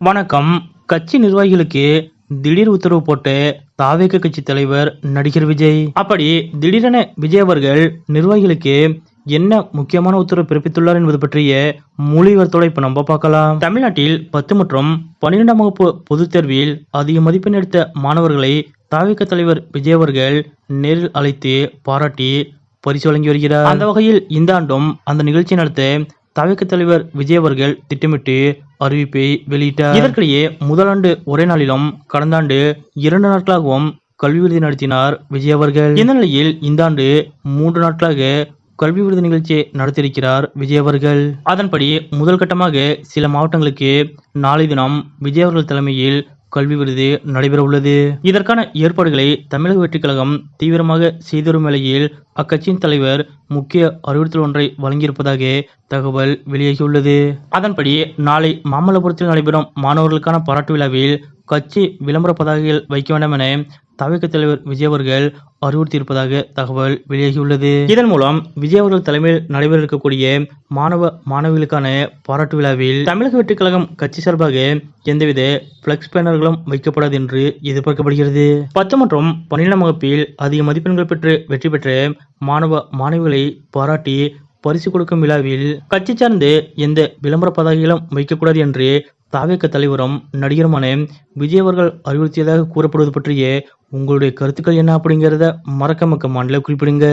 வணக்கம். கட்சி நிர்வாகிகளுக்கு திடீர் உத்தரவு போட்டு தாவேக கட்சி தலைவர் நடிகர் விஜய். அப்படி திடீரென விஜய் அவர்கள் நிர்வாகிகளுக்கு என்ன முக்கியமான உத்தரவு பிறப்பித்துள்ளார் என்பது பற்றிய மொழிவர்த்தோட இப்ப நம்ம பார்க்கலாம். தமிழ்நாட்டில் பத்து மற்றும் பன்னிரெண்டாம் வகுப்பு பொதுத் தேர்வில் அதிக மதிப்பெண் எடுத்த மாணவர்களை தாவிக தலைவர் விஜய் அவர்கள் நேரில் அழைத்து பாராட்டி பரிசு வழங்கி வருகிறார். அந்த வகையில் இந்த ஆண்டும் அந்த நிகழ்ச்சி நடத்த தவிக தலைவர் விஜய் அவர்கள் திட்டமிட்டு அறிவிப்பை வெளியிட்டார். இதற்கிடையே முதலாண்டு ஒரே நாளிலும் கடந்த ஆண்டு இரண்டு நாட்களாகவும் கல்வி விருது நடத்தினார் விஜய் அவர்கள். இந்த நிலையில் இந்த ஆண்டு மூன்று நாட்களாக கல்வி விருது நிகழ்ச்சியை நடத்தியிருக்கிறார் விஜய் அவர்கள். அதன்படி முதல் கட்டமாக சில மாவட்டங்களுக்கு நாளை தினம் விஜய் அவர்கள் தலைமையில் கல்வி விருது நடைபெற உள்ளது இதற்கான ஏற்பாடுகளை தமிழக வெற்றிக் கழகம் தீவிரமாக செய்து வரும் அக்கட்சியின் தலைவர் முக்கிய அறிவுறுத்தல் ஒன்றை வழங்கியிருப்பதாக தகவல் வெளியாகியுள்ளது. அதன்படி நாளை மாமல்லபுரத்தில் நடைபெறும் மாணவர்களுக்கான பாராட்டு விழாவில் கட்சி விளம்பர பதாகைகள் வைக்க வேண்டும் என தவிக தலைவர் விஜய் அவர்கள் அறிவுறுத்தியிருப்பதாக தகவல் வெளியாகியுள்ளது. இதன் மூலம் விஜய் அவர்கள் தலைமையில் நடைபெற இருக்கக்கூடிய மாணவ மாணவிகளுக்கான பாராட்டு விழாவில் தமிழக வெற்றிக் கழகம் கட்சி சார்பாக எந்தவித பிளக்ஸ் பேனர்களும் வைக்கப்படாது என்று எதிர்பார்க்கப்படுகிறது. பத்து மற்றும் பன்னிரெண்டாம் வகுப்பில் அதிக மதிப்பெண்கள் பெற்று வெற்றி பெற்ற மாணவ மாணவிகளை பாராட்டி பரிசு கொடுக்கும் விழாவில் கட்சி சார்ந்து எந்த விளம்பர பதாகைகளும் வைக்கக்கூடாது என்று தாவேக்க தலைவரும் நடிகருமான விஜய் அவர்கள் அறிவுறுத்தியதாக கூறப்படுவது பற்றிய உங்களுடைய கருத்துக்கள் என்ன அப்படிங்கிறத மறக்க மக்க மாநில குறிப்பிடுங்க.